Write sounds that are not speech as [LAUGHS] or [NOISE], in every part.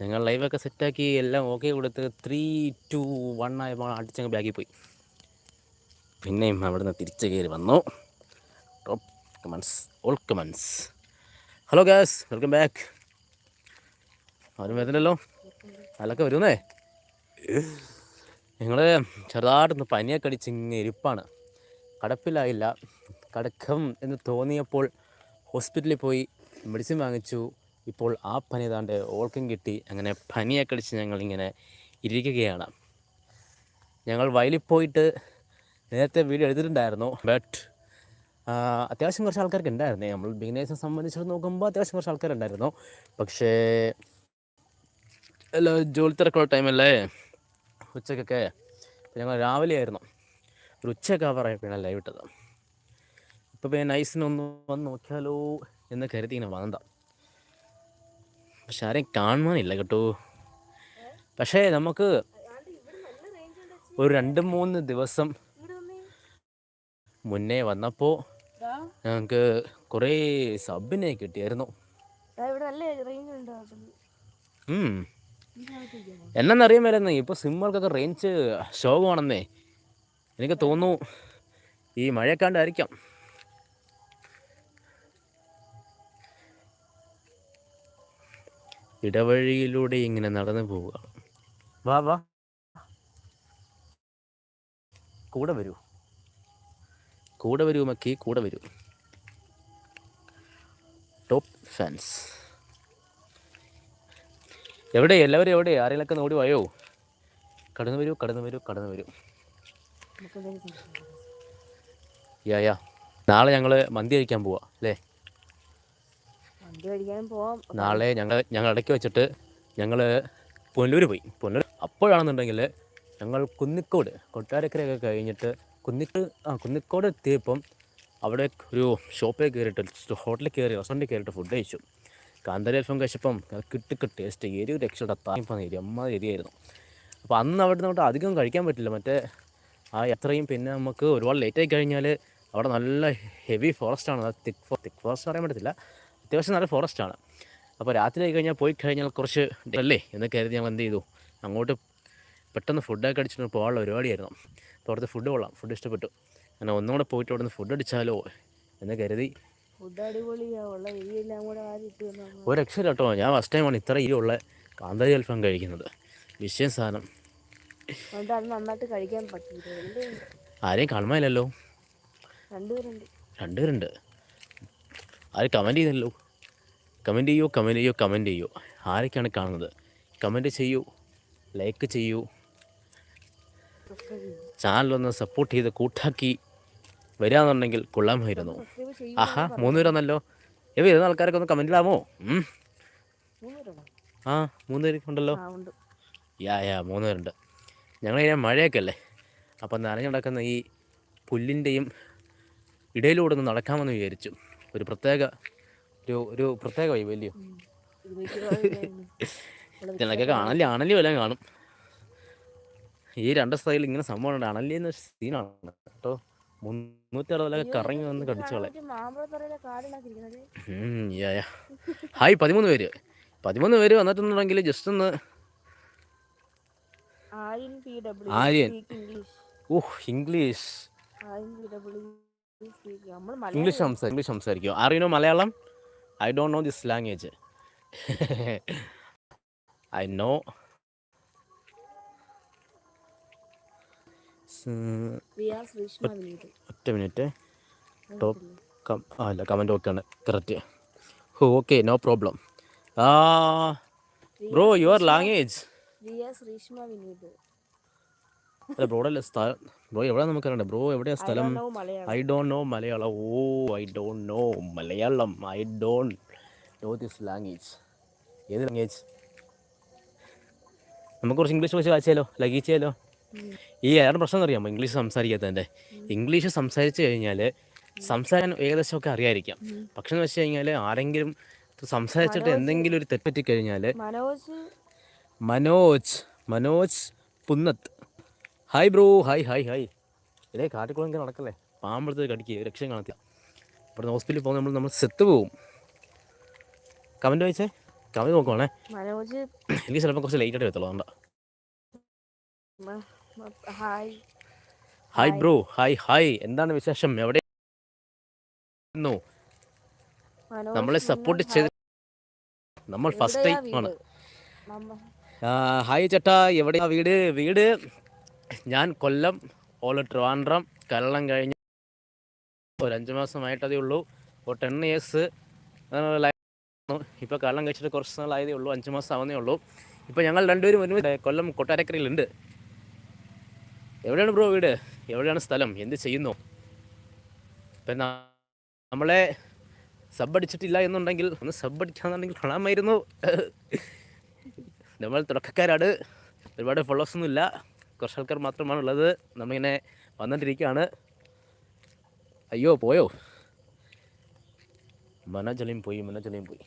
ഞങ്ങൾ ലൈവൊക്കെ സെറ്റാക്കി എല്ലാം ഓക്കെ കൊടുത്ത് ത്രീ ടു വൺ ആയപ്പോൾ അടിച്ചങ്ങ് ബാഗിൽ പോയി. പിന്നെയും അവിടുന്ന് തിരിച്ച് കയറി വന്നു. Top comments all comments hello guys welcome back ആരും വരുന്നില്ലല്ലോ? അതിലൊക്കെ വരുന്നേ? ഞങ്ങൾ ചെറുതായിട്ടൊന്ന് പനിയൊക്കെ അടിച്ച് ഇങ്ങനെ ഇരിപ്പാണ്. കടപ്പിലായില്ല. കടക്കം എന്ന് തോന്നിയപ്പോൾ ഹോസ്പിറ്റലിൽ പോയി മെഡിസിൻ വാങ്ങിച്ചു. ഇപ്പോൾ ആ പനി താണ്ട് ഓൾക്കും കിട്ടി. അങ്ങനെ പനിയൊക്കെ അടിച്ച് ഞങ്ങളിങ്ങനെ ഇരിക്കുകയാണ്. ഞങ്ങൾ വയലിൽ പോയിട്ട് നേരത്തെ വീഡിയോ എടുത്തിട്ടുണ്ടായിരുന്നു. ബട്ട് അത്യാവശ്യം കുറച്ച് ആൾക്കാർക്ക് ഉണ്ടായിരുന്നേ. നമ്മൾ ബിഗിനേഴ്സിനെ സംബന്ധിച്ച് നോക്കുമ്പോൾ അത്യാവശ്യം കുറച്ച് ആൾക്കാരുണ്ടായിരുന്നു. പക്ഷേ അല്ല ജോലി തിരക്കുള്ള ടൈമല്ലേ? ഉച്ചക്കൊക്കെ ഞങ്ങൾ രാവിലെ ആയിരുന്നു. ഒരു ഉച്ചയൊക്കെ പറയപ്പോഴാണ് ലൈവ് ഇട്ടത്. ഇപ്പോൾ പിന്നെ നൈസിനൊന്ന് വന്ന് നോക്കിയാലോ എന്ന് കരുതി ഇങ്ങനെ വന്നതാ. പക്ഷെ ആരെയും കാണുവാനില്ല കേട്ടോ പക്ഷേ നമുക്ക് ഒരു രണ്ട് മൂന്ന് ദിവസം മുന്നേ വന്നപ്പോൾ ഞങ്ങൾക്ക് കുറേ സബിനെ കിട്ടിയായിരുന്നു. എന്നറിയാൻ മേലെന്ന് ഇപ്പോൾ സിമ്മുകൾക്കൊക്കെ റേഞ്ച് ശോകമാണെന്നേ. എനിക്ക് തോന്നുന്നു ഈ മഴയെക്കാണ്ടായിരിക്കാം ഇടവഴിയിലൂടെ ഇങ്ങനെ നടന്നു പോവുക വാ വാ. കൂടെ വരൂ. കൂടെ വരൂ മക്കി. കൂടെ വരൂ. ടോപ്പ് ഫാൻസ് എവിടെ? എല്ലാവരും എവിടെ? ആരെങ്കിലൊക്കെ നോടി വായോ കടന്നു വരൂ കടന്നു വരൂ കടന്നു വരൂ. യാ യാ. നാളെ ഞങ്ങൾ മന്തി കഴിക്കാൻ പോവാ അല്ലേ? നാളെ ഞങ്ങൾ ഞങ്ങൾ ഇടയ്ക്ക് വെച്ചിട്ട് ഞങ്ങൾ പുനലൂർ പോയി. പുനലൂർ അപ്പോഴാണെന്നുണ്ടെങ്കിൽ ഞങ്ങൾ കുന്നിക്കോട് കൊട്ടാരക്കരയൊക്കെ കഴിഞ്ഞിട്ട് കുന്നിക്ക് ആ കുന്നിക്കോട് എത്തിയപ്പം അവിടെ ഒരു ഷോപ്പിൽ കയറിയിട്ട് ഹോട്ടലിൽ കയറി റെസ്റ്റോറന്റിൽ കയറിയിട്ട് ഫുഡ് കഴിച്ചു. കാന്താരി അൽഫം കഴിച്ചപ്പം കിട്ടിക്ക് ടേസ്റ്റ് എരിവ് രക്ഷയുടെ താങ്ങിപ്പം എരി അമ്മ എരിയായിരുന്നു അപ്പോൾ അന്ന് അവിടെ നിന്ന് അധികം കഴിക്കാൻ പറ്റില്ല. മറ്റേ ആ എത്രയും പിന്നെ നമുക്ക് ഒരുപാട് ലേറ്റായി കഴിഞ്ഞാൽ അവിടെ നല്ല ഹെവി ഫോറസ്റ്റാണ് തിക്ക് ഫോ തിക്ക് ഫോറസ്റ്റ് പറയാൻ പറ്റത്തില്ല. അത്യാവശ്യം നല്ല ഫോറസ്റ്റാണ് അപ്പോൾ രാത്രി ആയി കഴിഞ്ഞാൽ പോയി കഴിഞ്ഞാൽ കുറച്ച് അല്ലേ? എന്ന് കരുതി ഞങ്ങൾ എന്ത് ചെയ്തു? അങ്ങോട്ട് പെട്ടെന്ന് ഫുഡൊക്കെ അടിച്ചിട്ട് പോകാനുള്ള പരിപാടിയായിരുന്നു. അപ്പോൾ അവിടുത്തെ ഫുഡ് കൊള്ളാം. ഫുഡ് ഇഷ്ടപ്പെട്ടു. അങ്ങനെ ഒന്നും കൂടെ പോയിട്ട് നിന്ന് ഫുഡ് അടിച്ചാലോ എന്ന് കരുതി. ഒരു രക്ഷയില്ല കേട്ടോ. ഞാൻ ഫസ്റ്റ് ടൈമാണ് ഇത്ര ഈ ഉള്ള കാന്താരി അൽഫാം കഴിക്കുന്നത്. വിഷയം സാധനം. നന്നായിട്ട് കഴിക്കാൻ ആരെയും കാണുമായില്ലല്ലോ? രണ്ടുപേരുണ്ട്. രണ്ടുപേരുണ്ട്. ആരും കമന്റ് ചെയ്യുന്നില്ലല്ലോ കമന്റ് ചെയ്യൂ കമന്റ് ചെയ്യൂ കമന്റ് ചെയ്യൂ. ആരൊക്കെയാണ് കാണുന്നത്? കമന്റ് ചെയ്യൂ ലൈക്ക് ചെയ്യൂ. ചാനലൊന്ന് സപ്പോർട്ട് ചെയ്ത് കൂട്ടാക്കി വരികയെന്നുണ്ടെങ്കിൽ കൊള്ളാമായിരുന്നു. ആഹാ മൂന്ന് പേരാണല്ലോ എവ ഇരുന്ന ആൾക്കാരൊക്കെ ഒന്ന് കമന്റ് ഇടാമോ? മൂന്ന് പേരുണ്ടോ ആ മൂന്ന് പേരൊക്കെ ഉണ്ടല്ലോ യാ യാ മൂന്ന് പേരുണ്ട് ഞങ്ങളിങ്ങനെ മഴയൊക്കെ അല്ലേ? അപ്പം നനഞ്ഞു നടക്കുന്ന ഈ പുല്ലിന്റെയും ഇടയിലൂടെ ഒന്ന് നടക്കാമെന്ന് വിചാരിച്ചു. ഒരു പ്രത്യേക ഒരു ഒരു പ്രത്യേക വൈബ് അല്ലയോ ഇതിനൊക്കെ അണലി അണലി വല്ലതും കാണും. ഈ രണ്ട് സ്ഥലയിൽ ഇങ്ങനെ സംഭവം ഉണ്ട്. അണലി എന്ന സീനാണ് കേട്ടോ. മുന്നൂറ്റി അറുപതിലൊക്കെ കറങ്ങി വന്ന് കടിച്ചോളെ. ഹായ് പതിമൂന്ന് പേര്. പതിമൂന്ന് പേര് വന്നിട്ടുണ്ടെങ്കിൽ ജസ്റ്റ് ഒന്ന് ആര്യൻ ഓഹ് ഇംഗ്ലീഷ് ഇംഗ്ലീഷ് സംസാരിക്കും. ഇംഗ്ലീഷ് സംസാരിക്കും. അറിയണോ Malayalam? This language I know Riyas Sreeshma Vineeth ഒറ്റ മിനിറ്റ്. ടോപ്പ് അല്ല കമന്റ് ഓക്കെയാണ് കറക്റ്റ് ഹോ ഓക്കെ നോ പ്രോബ്ലം ആ ബ്രോ യുവർ ലാംഗ്വേജ് അല്ല ബ്രോയുടെ അല്ല സ്ഥലം. ബ്രോ എവിടെ നമുക്ക് അറിയണ്ടേ ബ്രോ എവിടെയാ സ്ഥലം? I don't know Malayalam. Oh I don't know Malayalam. I don't know this language ഏത് ലാംഗ്വേജ് നമുക്ക് കുറച്ച് ഇംഗ്ലീഷ് വെച്ച് വായിച്ചാലോ? ലഗിച്ചാലോ ഈ ഏറെ പ്രശ്നം അറിയാമോ? ഇംഗ്ലീഷ് സംസാരിക്കാത്തതിന്റെ ഇംഗ്ലീഷ് സംസാരിച്ച് കഴിഞ്ഞാൽ സംസാരം ഏകദേശമൊക്കെ അറിയാതിരിക്കാം പക്ഷെ എന്ന് വെച്ച് കഴിഞ്ഞാൽ ആരെങ്കിലും സംസാരിച്ചിട്ട് എന്തെങ്കിലും ഒരു തെറ്റ് പറ്റിക്കഴിഞ്ഞാൽ Manoj Manoj Manoj Punnath. Hi bro hi hi hi ഇതേ കാട്ടിക്കുളം ഇങ്ങനെ നടക്കല്ലേ? പാമ്പളത്ത് കടിക്കുക രക്ഷയും കാണത്തില്ല. ഇവിടെ ഹോസ്പിറ്റലിൽ പോകുന്ന നമ്മൾ നമ്മൾ സെത്ത് പോവും കമന്റ് വായിച്ചേ? കമന്റ് നോക്കുവാണേ. എനിക്ക് ചിലപ്പോൾ കുറച്ച് ലേറ്റ് ആയിട്ട് എത്തുള്ളൂ അതുകൊണ്ടാ. Hi hi bro hi hi എന്താണ് വിശേഷം? എവിടെ നമ്മളെ സപ്പോർട്ട് ചെയ്ത് നമ്മൾ ഫസ്റ്റ് ടൈം ആണ്. ഹായ് ചേട്ടാ. എവിടെയാ വീട്? വീട് ഞാൻ കൊല്ലം ഓൾ ട്രിവാൻഡ്രം കല്ലം കഴിഞ്ഞ് ഒരു അഞ്ച് മാസമായിട്ടതേ ഉള്ളൂ. ഒരു ടെൻ ഇയേഴ്സ് ഇപ്പോൾ കള്ളം കഴിച്ചിട്ട് കുറച്ച് നാളായതേ ഉള്ളൂ അഞ്ച് മാസം ആവുന്നേ ഉള്ളൂ. ഇപ്പോൾ ഞങ്ങൾ രണ്ടുപേരും ഒരുമിച്ച് കൊല്ലം കൊട്ടാരക്കരയിലുണ്ട്. എവിടെയാണ് ബ്രോ വീട്? എവിടെയാണ് സ്ഥലം? എന്ത് ചെയ്യുന്നു? ഇപ്പം നമ്മളെ സബ് അടിച്ചിട്ടില്ല എന്നുണ്ടെങ്കിൽ ഒന്ന് സബ് അടിക്കാന്നുണ്ടെങ്കിൽ കാണാമായിരുന്നു നമ്മൾ തുടക്കക്കാരാണ്. ഒരുപാട് ഇല്ല കുറച്ച് ആൾക്കാർ മാത്രമാണ് ഉള്ളത് നമ്മളിങ്ങനെ വന്നിട്ടിരിക്കുകയാണ് അയ്യോ പോയോ? മനജലയും പോയി മനജലയും പോയി.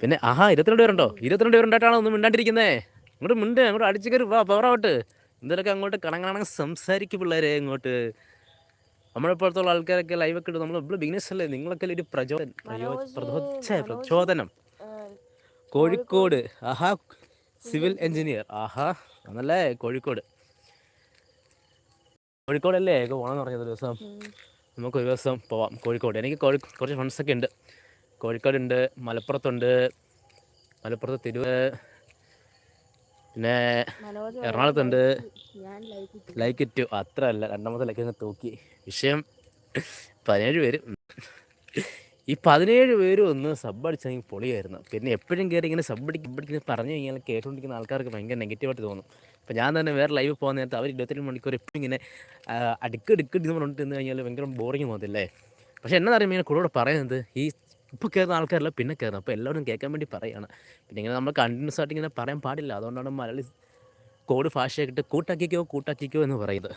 പിന്നെ ആഹാ ഇരുപത്തിരണ്ട് പേരുണ്ടോ? ഇരുപത്തിരണ്ട് പേരുണ്ടായിട്ടാണോ ഒന്നും മിണ്ടാണ്ടിരിക്കുന്നേ? ഇങ്ങോട്ട് മിണ്ട് അങ്ങോട്ട് അടിച്ചു കയറി വാ പവറാവട്ട് എന്തെങ്കിലുമൊക്കെ അങ്ങോട്ട് കണങ്ങണ സംസാരിക്കും പിള്ളേരെ ഇങ്ങോട്ട്. നമ്മളെപ്പോഴത്തുള്ള ആൾക്കാരൊക്കെ ലൈവൊക്കെ ഇട്ട് നമ്മൾ ഇവിടെ ബിസിനസ് അല്ലേ? നിങ്ങളൊക്കെ ഒരു പ്രചോ- പ്രചോദനം കോഴിക്കോട്. ആഹാ സിവിൽ എഞ്ചിനീയർ ആഹാ. ആണല്ലേ കോഴിക്കോട്. കോഴിക്കോടല്ലേ? പോകണമെന്ന് പറഞ്ഞത് ഒരു ദിവസം. നമുക്ക് ഒരു ദിവസം പോവാം കോഴിക്കോട്. എനിക്ക് കോഴി കുറച്ച് ഫ്രണ്ട്സൊക്കെ ഉണ്ട്. കോഴിക്കോടുണ്ട് മലപ്പുറത്തുണ്ട് മലപ്പുറത്ത് തിരുവ് പിന്നെ എറണാകുളത്തുണ്ട്. ലൈക്ക് ഇറ്റു അത്ര അല്ല രണ്ടാമത്തെ ലൈക്ക് തൂക്കി. വിഷയം പതിനേഴ് പേര്. ഈ പതിനേഴ് പേര് ഒന്ന് സബ് അടിച്ചെങ്കിൽ പൊളിയായിരുന്നു. പിന്നെ എപ്പോഴും കയറി ഇങ്ങനെ സബ് അടിക്കും പറഞ്ഞു കഴിഞ്ഞാൽ കേട്ടുകൊണ്ടിരിക്കുന്ന ആൾക്കാർക്ക് ഭയങ്കര നെഗറ്റീവായിട്ട് തോന്നും. അപ്പോൾ ഞാൻ തന്നെ വേറെ ലൈവ് പോകുന്ന നേരത്തെ അവർ ഇരുപത്തിരണ്ട് മണിക്കൂർ എപ്പോഴും ഇങ്ങനെ അടുക്ക് അടുക്ക് ഇന്ന് പറഞ്ഞിട്ട് നിന്ന് കഴിഞ്ഞാൽ ഭയങ്കര ബോറിങ് പോകത്തില്ലേ? പക്ഷേ എന്നറിയുമ്പോൾ ഇങ്ങനെ കൂടെ പറയുന്നത് ഈ ഇപ്പോൾ കയറുന്ന ആൾക്കാരല്ല പിന്നെ കയറുന്നത് അപ്പോൾ എല്ലാവരും കേൾക്കാൻ വേണ്ടി പറയുകയാണ് പിന്നെ ഇങ്ങനെ നമ്മൾ കണ്ടിന്യൂസ് ആയിട്ട് ഇങ്ങനെ പറയാൻ പാടില്ല. അതുകൊണ്ടാണ് മലയാളി കോഡ് ഭാഷയായിട്ട് കൂട്ടാക്കിക്കോ കൂട്ടാക്കിക്കോ എന്ന് പറയുന്നത്.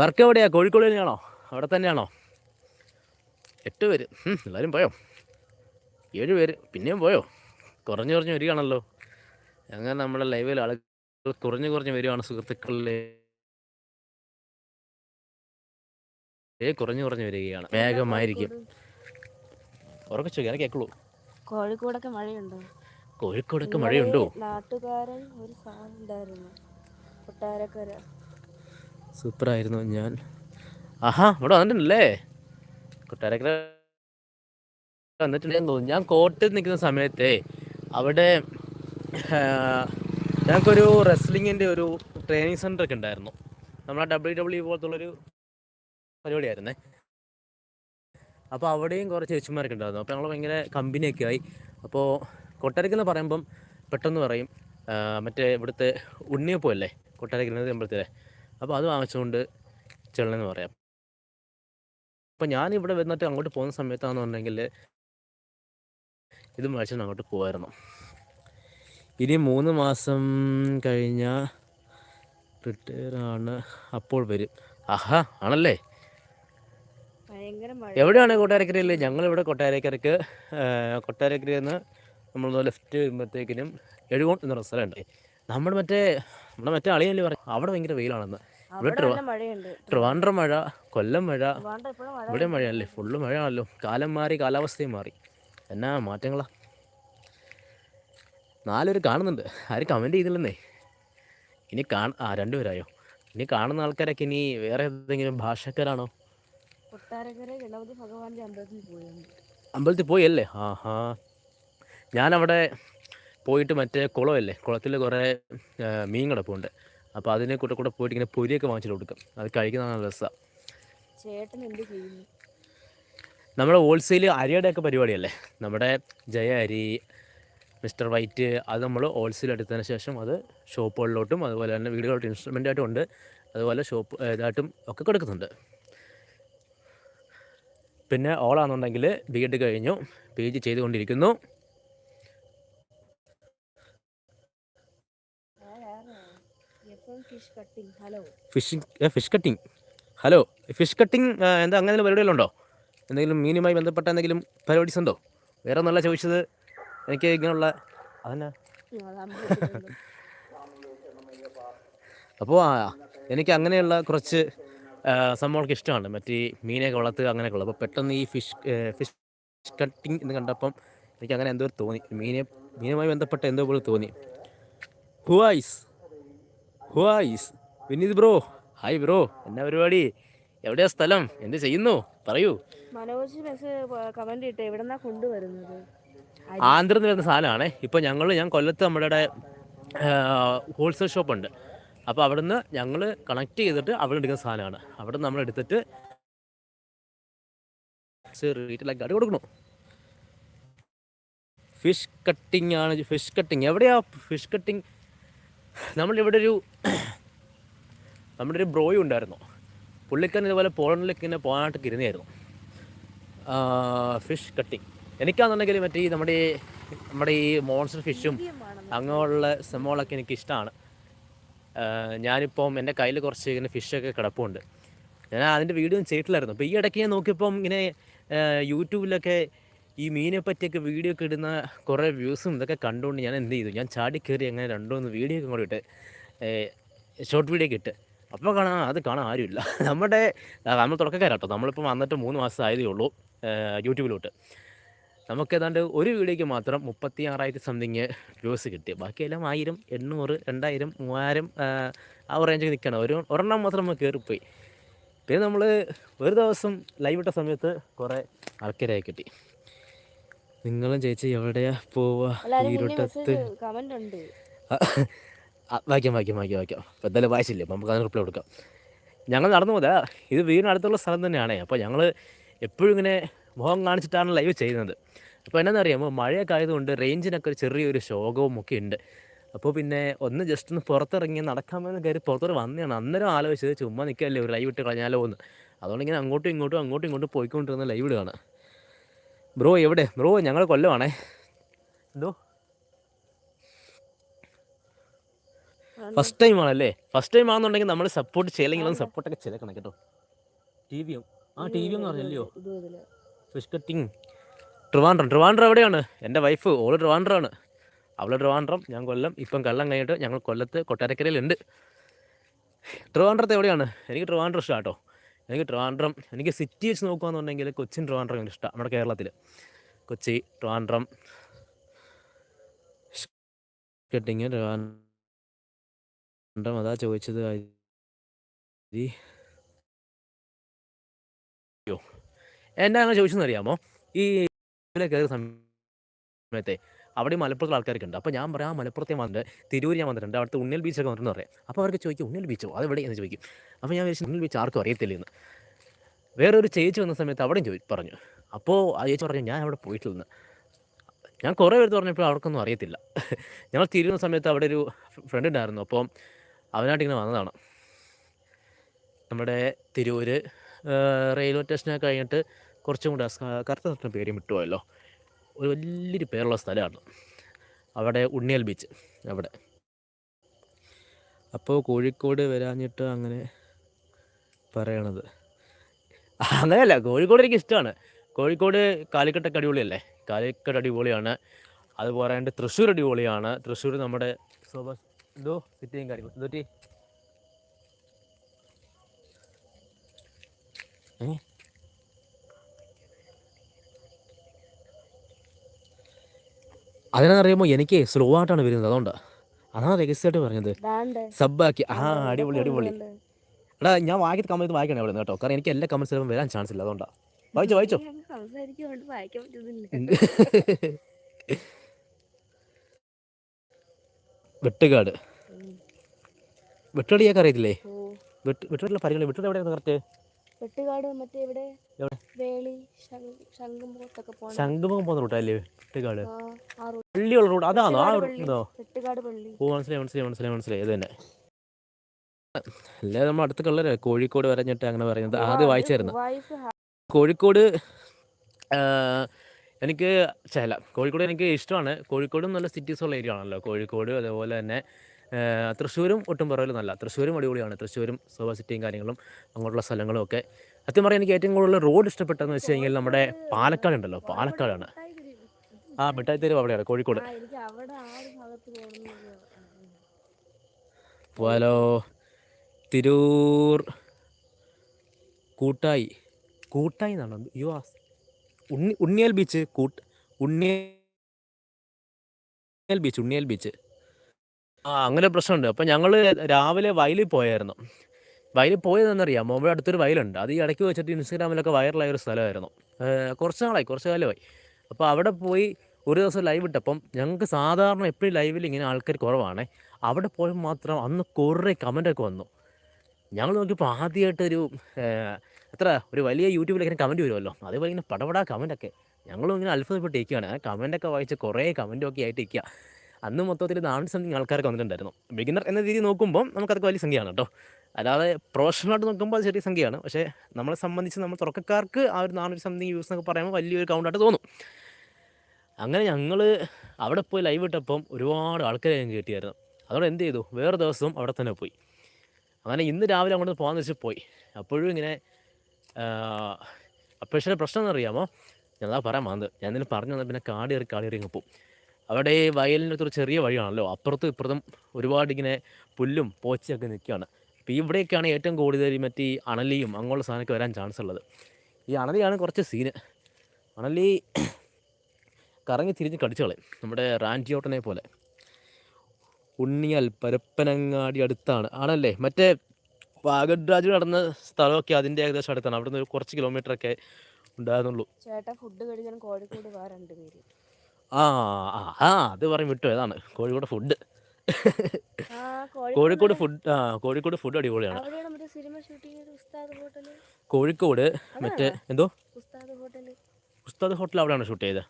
വർക്ക് എവിടെയാണ് കോഴിക്കോട് തന്നെയാണോ? അവിടെ തന്നെയാണോ? എട്ട് പേര്. എല്ലാവരും പോയോ? ഏഴ് പേര്. പിന്നെയും പോയോ? കുറഞ്ഞു കുറഞ്ഞ് വരികയാണല്ലോ. അങ്ങനെ നമ്മുടെ ലൈവിൽ ആളുകൾ കുറഞ്ഞു കുറഞ്ഞ് വരികയാണ് സുഹൃത്തുക്കളിലെ. കുറഞ്ഞ് കുറഞ്ഞു വരികയാണ്. വേഗമായിരിക്കും. ഉറപ്പിച്ചു ഞാൻ കേക്കുള്ളൂ. കോഴിക്കോടൊക്കെ മഴയുണ്ടോ? കോഴിക്കോടൊക്കെ മഴയുണ്ടോ? നാട്ടുകാരൻ ഒരു സാധനം ഉണ്ടായിരുന്നു. കൊട്ടാരക്കര. സൂപ്പറായിരുന്നു. ഞാൻ ആഹാ ഇവിടെ വന്നിട്ടുണ്ടല്ലേ? കൊട്ടാരക്കര വന്നിട്ടുണ്ടെന്ന് തോന്നുന്നു. ഞാൻ കോട്ടയത്ത് നിൽക്കുന്ന സമയത്തെ അവിടെ ഞങ്ങൾക്കൊരു റെസ്ലിങ്ങിന്റെ ഒരു ട്രെയിനിങ് സെന്റർ ഒക്കെ ഉണ്ടായിരുന്നു. നമ്മളെ ഡബ്ല്യു ഡബ്ല്യു പോലത്തുള്ളൊരു പരിപാടിയായിരുന്നേ. അപ്പോൾ അവിടെയും കുറച്ച് ചേച്ചിമാരൊക്കെ ഉണ്ടായിരുന്നു. അപ്പോൾ ഞങ്ങൾ ഭയങ്കര കമ്പനിയൊക്കെ ആയി. അപ്പോൾ കൊട്ടാരക്കെന്ന് പറയുമ്പം പെട്ടെന്ന് പറയും മറ്റേ ഇവിടുത്തെ ഉണ്ണിയപ്പോ അല്ലേ കൊട്ടാരക്കര അമ്പലത്തിലെ. അപ്പോൾ അത് വാങ്ങിച്ചുകൊണ്ട് ചെള്ളെന്ന് പറയാം. അപ്പോൾ ഞാൻ ഇവിടെ വന്നിട്ട് അങ്ങോട്ട് പോകുന്ന സമയത്താണെന്നുണ്ടെങ്കിൽ ഇത് മേടിച്ചിട്ട് അങ്ങോട്ട് പോകുമായിരുന്നു ഇനി മൂന്ന് മാസം കഴിഞ്ഞ റിട്ടയർ ആണ് അപ്പോൾ വരും. ആഹാ ആണല്ലേ? എവിടെയാണ് കൊട്ടാരക്കരയിൽ ഞങ്ങളിവിടെ കൊട്ടാരക്കരക്ക് കൊട്ടാരക്കരയിൽ നിന്ന് നമ്മൾ ലെഫ്റ്റ് വരുമ്പോഴത്തേക്കിനും എഴുകോൺ എന്നൊരു സ്ഥലമുണ്ട് നമ്മുടെ മറ്റേ നമ്മുടെ മറ്റേ അളിയല്ലേ പറയും അവിടെ ഭയങ്കര വെയിലാണെന്ന്. ഇവിടെ ട്രിവാൻഡ്രം മഴ കൊല്ലം മഴ ഇവിടെ മഴയല്ലേ? ഫുള്ള് മഴയാണല്ലോ. കാലം മാറി കാലാവസ്ഥയും മാറി. എന്നാ മാറ്റങ്ങളാ? നാലുപേർ കാണുന്നുണ്ട്. ആരും കമന്റ് ചെയ്തില്ലെന്നേ. ഇനി കാണ ആ രണ്ടുപേരായോ? ഇനി കാണുന്ന ആൾക്കാരൊക്കെ ഇനി വേറെ ഏതെങ്കിലും ഭാഷക്കാരാണോ? അമ്പലത്തിൽ പോയി അല്ലേ ആ ഹാ ഞാനവിടെ പോയിട്ട് മറ്റേ കുളമല്ലേ? കുളത്തിൽ കുറേ മീൻ കിടപ്പുണ്ട് അപ്പോൾ അതിനെ കൂടെ കൂടെ പോയിട്ട് ഇങ്ങനെ പൊരിയൊക്കെ വാങ്ങിച്ചിട്ട് കൊടുക്കും. അത് കഴിക്കുന്ന നല്ല രസമാണ് ചേട്ടൻ എന്ത് ചെയ്യുന്നു? നമ്മുടെ ഹോൾസെയിൽ അരിയുടെ ഒക്കെ പരിപാടിയല്ലേ? നമ്മുടെ ജയ അരി മിസ്റ്റർ വൈറ്റ് അത് നമ്മൾ ഹോൾസെയിൽ എടുത്തതിന് ശേഷം അത് ഷോപ്പുകളിലോട്ടും അതുപോലെ തന്നെ വീടുകളിലോട്ട് ഇൻസ്ട്രുമെന്റ് ആയിട്ടും ഉണ്ട്. അതുപോലെ ഷോപ്പ് ഇതായിട്ടും ഒക്കെ കൊടുക്കുന്നുണ്ട്. പിന്നെ ഓളാണെന്നുണ്ടെങ്കിൽ ബി എഡ് കഴിഞ്ഞു. പി ജി ചെയ്തുകൊണ്ടിരിക്കുന്നു F M fish cutting hello fishing fish cutting hello fish cutting എന്താ അങ്ങനെ പരിപാടികളുണ്ടോ എന്തെങ്കിലും മീനുമായി ബന്ധപ്പെട്ട എന്തെങ്കിലും പരിപാടീസ് ഉണ്ടോ? വേറെ ഒന്നല്ല ചോദിച്ചത്. എനിക്ക് ഇങ്ങനെയുള്ള അതന്നെ. [LAUGHS] അപ്പോൾ എനിക്ക് അങ്ങനെയുള്ള കുറച്ച് സംഭവങ്ങൾക്ക് ഇഷ്ടമാണ്. മറ്റേ മീനൊക്കെ വളർത്തുക അങ്ങനെയൊക്കെ ഉള്ളത് അപ്പോൾ പെട്ടെന്ന് ഈ ഫിഷ് ഫിഷ് കട്ടിങ് എന്ന് കണ്ടപ്പം എനിക്ക് അങ്ങനെ എന്തോ തോന്നി. മീനെ മീനുമായി ബന്ധപ്പെട്ട എന്തോ പോലെ തോന്നി. ഹുവായിസ് ഹുവായിസ് വിനീത് ബ്രോ. ഹായ് ബ്രോ എന്നാ പരിപാടി? എവിടെയാ സ്ഥലം? എന്ത് ചെയ്യുന്നു? പറയൂ. മനോജ് കമന്റ് ഇട്ട് എവിടെന്നാ കൊണ്ടുവരുന്നത്? ആന്ധ്രയിൽ നിന്ന് വരുന്ന സാധനമാണേ. ഇപ്പോൾ ഞങ്ങൾ ഞാൻ കൊല്ലത്ത് നമ്മുടെ ഹോൾസെയിൽ ഷോപ്പുണ്ട് അപ്പോൾ അവിടുന്ന് ഞങ്ങൾ കണക്ട് ചെയ്തിട്ട് അവിടെ എടുക്കുന്ന സാധനമാണ്. അവിടെ നമ്മൾ എടുത്തിട്ട് റീറ്റെയിലാക്കി കട കൊടുക്കണു ഫിഷ് കട്ടിങ് ആണ് ഫിഷ് കട്ടിങ് എവിടെയാ ഫിഷ് കട്ടിങ് നമ്മളിവിടെ ഒരു [CLEARS THROAT] നമ്മുടെ ഒരു ബ്രോയും ഉണ്ടായിരുന്നു. പുള്ളിക്കാരൻ ഇതുപോലെ പോളണ്ടിലേക്ക് ഇങ്ങനെ പോകാനായിട്ട് ഇരുന്നായിരുന്നു ഫിഷ് കട്ടിങ് എനിക്കാണെന്നുണ്ടെങ്കിൽ മറ്റേ ഈ നമ്മുടെ ഈ നമ്മുടെ ഈ മോൺസ്റ്റർ ഫിഷും അങ്ങനെയുള്ള സംഭവങ്ങളൊക്കെ എനിക്ക് ഇഷ്ടമാണ് ഞാനിപ്പം എന്റെ കയ്യിൽ കുറച്ച് ഇങ്ങനെ ഫിഷൊക്കെ കിടപ്പുണ്ട്. ഞാൻ അതിന്റെ വീഡിയോ ചെയ്തിട്ടില്ലായിരുന്നു. അപ്പോൾ ഈ ഇടയ്ക്ക് ഞാൻ നോക്കിയപ്പം ഇങ്ങനെ യൂട്യൂബിലൊക്കെ ഈ മീനെ പറ്റിയൊക്കെ വീഡിയോ ഒക്കെ ഇടുന്ന കുറേ വ്യൂസും ഇതൊക്കെ കണ്ടുകൊണ്ട് ഞാൻ എന്ത് ചെയ്തു? ഞാൻ ചാടി കയറി അങ്ങനെ രണ്ടു മൂന്ന് വീഡിയോ ഒക്കെ കൂടെ ഇട്ട് ഷോർട്ട് വീഡിയോ ഒക്കെ ഇട്ട്. അപ്പോൾ കാണാൻ അത് കാണാൻ ആരുമില്ല. [LAUGHS] നമ്മുടെ നമ്മൾ തുടക്കക്കാരാട്ടോ നമ്മളിപ്പോൾ വന്നിട്ട് മൂന്ന് മാസം ആയതേ ഉള്ളൂ യൂട്യൂബിലോട്ട്. നമുക്ക് ഏതാണ്ട് ഒരു വീഡിയോയ്ക്ക് മാത്രം മുപ്പത്തി ആറായിരത്തി സംതിങ് വ്യൂസ് കിട്ടി. ബാക്കിയെല്ലാം ആയിരം എണ്ണൂറ് രണ്ടായിരം മൂവായിരം ആ, റേഞ്ചിൽ നിൽക്കണം ഒരു ഒരെണ്ണം മാത്രം നമ്മൾ കയറിപ്പോയി പിന്നെ നമ്മൾ ഒരു ദിവസം ലൈവ് ഇട്ട സമയത്ത് കുറേ ആൾക്കാരായി കിട്ടി. നിങ്ങളും ചേച്ചി എവിടെയാ പോവാ എല്ലാരും മുന്നേ ഇരുട്ടത്ത്. മെസ്സേജ് കമന്റ് ഉണ്ട്. ആ, ആ, വായിക്കാം വായിക്കാം വായിക്കാം വായിക്കാം. അപ്പം എന്തായാലും വായിച്ചില്ലേ? അപ്പം നമുക്ക് അതിന് റിപ്ലൈ കൊടുക്കാം. ഞങ്ങൾ നടന്നു പോതാ ഇത് വീടിനടുത്തുള്ള സ്ഥലം തന്നെയാണ്. അപ്പോൾ ഞങ്ങൾ എപ്പോഴും ഇങ്ങനെ മുഖം കാണിച്ചിട്ടാണ് ലൈവ് ചെയ്യുന്നത്. അപ്പോൾ എന്നാണെന്നറിയാമോ മഴയൊക്കെ ആയതുകൊണ്ട് റേഞ്ചിനൊക്കെ ഒരു ചെറിയൊരു ശോകവും ഒക്കെ ഉണ്ട്. അപ്പോൾ പിന്നെ ഒന്ന് ജസ്റ്റ് ഒന്ന് പുറത്തിറങ്ങി നടക്കാമെന്ന് കയറി പുറത്തോട്ട് വന്നതാണ്. അന്നേരം ആലോചിച്ചത് ചുമ്മാ നിൽക്കല്ലേ ഒരു ലൈവ് ഇട്ട് കളഞ്ഞാലോ എന്ന് അതുകൊണ്ട് ഇങ്ങനെ അങ്ങോട്ടും ഇങ്ങോട്ടും അങ്ങോട്ടും ഇങ്ങോട്ടും പോയിക്കൊണ്ടിരുന്ന ലൈവ് ഇടുകയാണ്. ബ്രോ എവിടെ? ബ്രോ ഞങ്ങൾ കൊല്ലമാണേ. എന്തോ? ഫസ്റ്റ് ടൈം ആണല്ലേ? ഫസ്റ്റ് ടൈം ആണെന്നുണ്ടെങ്കിൽ നമ്മൾ സപ്പോർട്ട് ചെയ്യില്ലെങ്കിലും സപ്പോർട്ടൊക്കെ ചെയ്തേക്കണം കേട്ടോ. ടി വി ആ ടി വി എന്ന് പറഞ്ഞല്ലോ ഇത് ഫിഷ് കട്ടിങ് ട്രിവാൻഡ്രം. ട്രിവാൻഡ്രം എവിടെയാണ്? എന്റെ വൈഫ് ഓൾ ട്രിവാൻഡ്രമാണ്. അവൾ ട്രിവാൻഡ്രം ഞാൻ കൊല്ലം. ഇപ്പം കള്ളം കഴിഞ്ഞിട്ട് ഞങ്ങൾ കൊല്ലത്ത് കൊട്ടാരക്കരയിലുണ്ട്. ട്രിവാൻഡ്രത്ത് എവിടെയാണ്? എനിക്ക് ട്രിവാൻഡ്രം ഇഷ്ടമാണ് കേട്ടോ എനിക്ക് ട്രിവാൻഡ്രം എനിക്ക് സിറ്റി വെച്ച് നോക്കുകയാണെന്നുണ്ടെങ്കിൽ കൊച്ചിൻ ട്രിവാൻഡ്രം എനിക്ക് ഇഷ്ടമാണ് നമ്മുടെ കേരളത്തിൽ കൊച്ചി ട്രിവാൻഡ്രം കെട്ടിങ് ട്രിവാൻഡ്രം അതാ ചോദിച്ചത് എന്നാ അങ്ങനെ ചോദിച്ചെന്നറിയാമോ ഈ കയറിയ സമയത്തെ അവിടെ മലപ്പുറത്തുള്ള ആൾക്കാരൊക്കെ ഉണ്ട് അപ്പോൾ ഞാൻ പറയാം ആ മലപ്പുറത്തെ വന്നിട്ട് തിരൂർ ഞാൻ വന്നിട്ടുണ്ട്. അവിടുത്തെ ഉണ്ണിൽ ബീച്ചൊക്കെ വന്നിട്ടുണ്ട് പറയാം. അപ്പോൾ അവർക്ക് ചോദിക്കും ഉണ്ണിൽ ബീച്ചോ അതെവിടെ എന്ന് ചോദിക്കും. അപ്പോൾ ഞാൻ വിചാരിച്ചു ഉണ്ണിൽ ബീച്ച് ആർക്കും അറിയത്തില്ല എന്ന്. വേറൊരു ചേച്ചി വന്ന സമയത്ത് അവിടെയും ചോദി പറഞ്ഞു. അപ്പോൾ ആ ചേച്ചി പറഞ്ഞു ഞാൻ അവിടെ പോയിട്ടില്ലെന്ന് ഞാൻ കുറേ പേര് പറഞ്ഞപ്പോൾ അവർക്കൊന്നും അറിയത്തില്ല. ഞങ്ങൾ തിരിയുന്ന സമയത്ത് അവിടെ ഒരു ഫ്രണ്ട് ഉണ്ടായിരുന്നു. അപ്പോൾ അവനായിട്ട് ഇങ്ങനെ വന്നതാണ്. നമ്മുടെ തിരൂർ റെയിൽവേ സ്റ്റേഷനൊക്കെ കഴിഞ്ഞിട്ട് കുറച്ചും കൂടെ കറക്റ്റ് പേരും വിട്ടുപോയല്ലോ. ഒരു വലിയൊരു പേരുള്ള സ്ഥലമാണ്. അവിടെ ഉണ്ണിയൽ ബീച്ച് അവിടെ. അപ്പോൾ കോഴിക്കോട് വരാഞ്ഞിട്ട് അങ്ങനെ പറയണത്. അങ്ങനെയല്ല കോഴിക്കോട് എനിക്ക് ഇഷ്ടമാണ് കോഴിക്കോട് കാലിക്കട്ടൊക്കെ അടിപൊളിയല്ലേ? കാലിക്കട്ട് അടിപൊളിയാണ്. അത് പറയാണ്ട് തൃശ്ശൂർ അടിപൊളിയാണ്. തൃശ്ശൂർ നമ്മുടെ ശോഭ എന്തോ സിറ്റിയും കാര്യങ്ങളും. എന്തോ അതിനെന്നറിയുമ്പോൾ എനിക്ക് സ്ലോ ആയിട്ടാണ് വരുന്നത് അതുകൊണ്ടാണ് അതാണ് രഹസ്യമായിട്ട് പറഞ്ഞത്. സബ്ബാക്കി. ആ അടിപൊളി അടിപൊളി. എടാ ഞാൻ വായിക്കുന്ന കമന്റ് വായിക്കണേ അവിടെ കേട്ടോ. കാരണം എനിക്ക് എല്ലാ കമൻസ് ചിലപ്പോൾ വരാൻ ചാൻസ് ഇല്ല അതുകൊണ്ടാണ് വായിച്ചോ വായിച്ചോ. വെട്ടുകാട്. വെട്ടുകടിയൊക്കെ അറിയത്തില്ലേ? വെട്ടുകടിയുള്ള പരിഗണന വെട്ടുകാട് എവിടെയാണ് കറക്റ്റ് വെട്ടുകാട് മറ്റേ ഇവിടെ? വേളി ശംഖുമുഖത്തൊക്കെ ശംഖുമുഖം പോകുന്ന റൂട്ടല്ലേ വെട്ടുകാട്. റൂട്ട് പള്ളിയുള്ള റൂട്ട് അതാണോ? ആ വെട്ടുകാട് റൂട്ട് പള്ളി. ഇതോ? വെട്ടുകാട് പള്ളി. ഓ മനസ്സിലായി മനസ്സിലായി മനസ്സിലായി മനസ്സിലായി. ഇത് തന്നെ. അല്ലേ നമ്മൾ അടുത്ത കളർ കോഴിക്കോട് വരഞ്ഞിട്ട് അങ്ങനെ പറയുന്നത്. ആദ്യം വായിച്ചായിരുന്നു. കോഴിക്കോട് എനിക്ക് ചില കോഴിക്കോട് എനിക്ക് ഇഷ്ടമാണ്. കോഴിക്കോടും നല്ല സിറ്റീസ് ഉള്ള ഏരിയ ആണല്ലോ. കോഴിക്കോട് അതേപോലെ തന്നെ തൃശ്ശൂരും ഒട്ടും പുറകിലും നല്ല തൃശ്ശൂരും അടിപൊളിയാണ്. തൃശ്ശൂരും സോഫ സിറ്റിയും കാര്യങ്ങളും അങ്ങോട്ടുള്ള സ്ഥലങ്ങളും ഒക്കെ. സത്യം പറയാൻ എനിക്ക് ഏറ്റവും കൂടുതൽ റോഡ് ഇഷ്ടപ്പെട്ടതെന്ന് വെച്ച് കഴിഞ്ഞാൽ നമ്മുടെ പാലക്കാട് ഉണ്ടല്ലോ. പാലക്കാടാണ്. ആ മിഠായി തെരുവ് അവിടെയാണ് കോഴിക്കോട്. പോയാലോ തിരൂർ കൂട്ടായി. കൂട്ടായി എന്നാണോ അയ്യോ ആസ് ഉണ്ണി ഉണ്ണിയൽ ബീച്ച് കൂട്ട് ഉണ്ണിയൽ ബീച്ച് ഉണ്ണിയൽ ബീച്ച്. ആ അങ്ങനെ പ്രശ്നമുണ്ട്. അപ്പം ഞങ്ങൾ രാവിലെ വയലിൽ പോയായിരുന്നു. വയലിൽ പോയതെന്നറിയാം മൊബൈൽ അടുത്തൊരു വയലുണ്ട്. അത് ഈ ഇടയ്ക്ക് വെച്ചിട്ട് ഇൻസ്റ്റാഗ്രാമിലൊക്കെ വൈറലായ ഒരു സ്ഥലമായിരുന്നു കുറച്ച് നാളായി കുറച്ച് കാലമായി. അപ്പോൾ അവിടെ പോയി ഒരു ദിവസം ലൈവ് ഇട്ടപ്പം ഞങ്ങൾക്ക് സാധാരണ എപ്പോഴും ലൈവിൽ ഇങ്ങനെ ആൾക്കാർ കുറവാണ്. അവിടെ പോയപ്പോൾ മാത്രം അന്ന് കുറേ കമന്റൊക്കെ വന്നു. ഞങ്ങൾ നോക്കിയപ്പോൾ ആദ്യമായിട്ടൊരു എത്ര ഒരു വലിയ യൂട്യൂബിൽ ഇങ്ങനെ കമന്റ് വരുമല്ലോ. അതേപോലെ ഇങ്ങനെ പടപടാ കമന്റൊക്കെ ഞങ്ങളും ഇങ്ങനെ അത്ഭുതപ്പെട്ടിരിക്കുകയാണ് കമന്റൊക്കെ വായിച്ച് കുറേ കമന്റൊക്കെ ആയിട്ട് ഇരിക്കുക അന്ന് മൊത്തത്തിൽ നാനൂറ് സംതിങ് ആൾക്കാരൊക്കെ വന്നിട്ടുണ്ടായിരുന്നു. ബിഗിനർ എന്ന രീതി നോക്കുമ്പോൾ നമുക്കതൊക്കെ വലിയ സംഖ്യയാണ് കേട്ടോ. അല്ലാതെ പ്രൊഫഷണലായിട്ട് നോക്കുമ്പോൾ അത് ചെറിയ സംഖ്യയാണ്. പക്ഷേ നമ്മളെ സംബന്ധിച്ച് നമ്മൾ തുടക്കക്കാർക്ക് ആ ഒരു നാനൂറ് സംതിങ് വ്യൂസ് എന്നൊക്കെ പറയുമ്പോൾ വലിയൊരു കൗണ്ടായിട്ട് തോന്നും. അങ്ങനെ ഞങ്ങൾ അവിടെ പോയി ലൈവ് ഇട്ടപ്പം ഒരുപാട് ആൾക്കാരെ ഞങ്ങൾക്ക് കിട്ടിയായിരുന്നു. അതോടെ എന്ത് ചെയ്തു? വേറെ ദിവസവും അവിടെ തന്നെ പോയി. അങ്ങനെ ഇന്ന് രാവിലെ അങ്ങോട്ട് പോകാമെന്ന് വെച്ച് പോയി. അപ്പോഴും ഇങ്ങനെ അപ്പോഴത്തെ പ്രശ്നം എന്നറിയാമോ ഞാൻ അതാ പറയാൻ വന്നത്. ഞാൻ എന്തെങ്കിലും പറഞ്ഞു വന്നാൽ പിന്നെ കാടിയറി കാളിയറി അങ്ങ് പോകും അവിടെ ഈ വയലിനകത്തൊരു ചെറിയ വഴിയാണല്ലോ. അപ്പുറത്തും ഇപ്പുറത്തും ഒരുപാട് ഇങ്ങനെ പുല്ലും പോച്ചയൊക്കെ നിൽക്കുകയാണ്. അപ്പോൾ ഇവിടെയൊക്കെയാണ് ഏറ്റവും കൂടുതൽ മറ്റേ അണലിയും അങ്ങോട്ട് സാധനമൊക്കെ വരാൻ ചാൻസ് ഉള്ളത്. ഈ അണലിയാണ് കുറച്ച് സീന് അണലി കറങ്ങി തിരിഞ്ഞ് കടിച്ചോളെ. നമ്മുടെ റാൻജിയോട്ടനെ പോലെ. ഉണ്ണിയാൽ പരപ്പനങ്ങാടി അടുത്താണ്. ആണല്ലേ? മറ്റേ വാഗഡ്രാജ് നടന്ന സ്ഥലമൊക്കെ അതിന്റെ ഏകദേശം അടുത്താണ്. അവിടുന്ന് കുറച്ച് കിലോമീറ്ററൊക്കെ ഉണ്ടായിരുന്നുള്ളൂ. ചേട്ടാ ഫുഡ് കഴിക്കാൻ കോഴിക്കോട് വേറെ രണ്ട് പേര് ആ ആ ആ അത് പറയും വിട്ടു. ഏതാണ് കോഴിക്കോട് ഫുഡ് [LAUGHS] ആ കോഴിക്കോട് കോഴിക്കോട് ഫുഡ് ആ കോഴിക്കോട് ഫുഡ് അടിപൊളിയാണ്. അവിടെയാണ് മറ്റേ സിനിമ ഷൂട്ടിംഗ് ചെയ്ത് ഉസ്താദ് ഹോട്ടൽ. കോഴിക്കോട് മറ്റേ എന്തോ? ഉസ്താദ് ഹോട്ടൽ. ഉസ്താദ് ഹോട്ടൽ അവിടെയാണ് ഷൂട്ട് ചെയ്തത്.